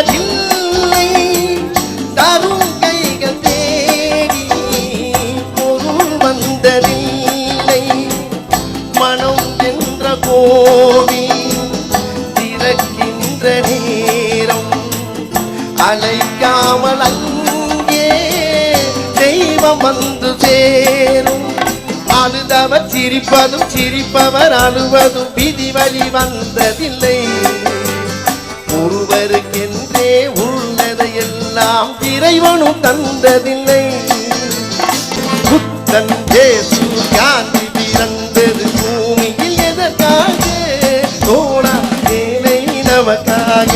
தருவதில்லை தரும் கைகள் தேடி பொருள் வந்ததில்லை. மனம் என்ற கோவி திறக்கின்ற நேரம் அழைக்காமல் அங்கே தெய்வம் வந்து சேரும். அழுதவர் சிரிப்பதும் சிரிப்பவர் அழுவதும் விதி வந்ததில்லை. ஒருவருக்கு உள்ளதையெல்லாம் இறைவனும் தந்ததில்லை. புத்தன் ஜேசு காந்தி பிறந்தது பூமியில் எதற்காக? தோணா வேலை நமக்காக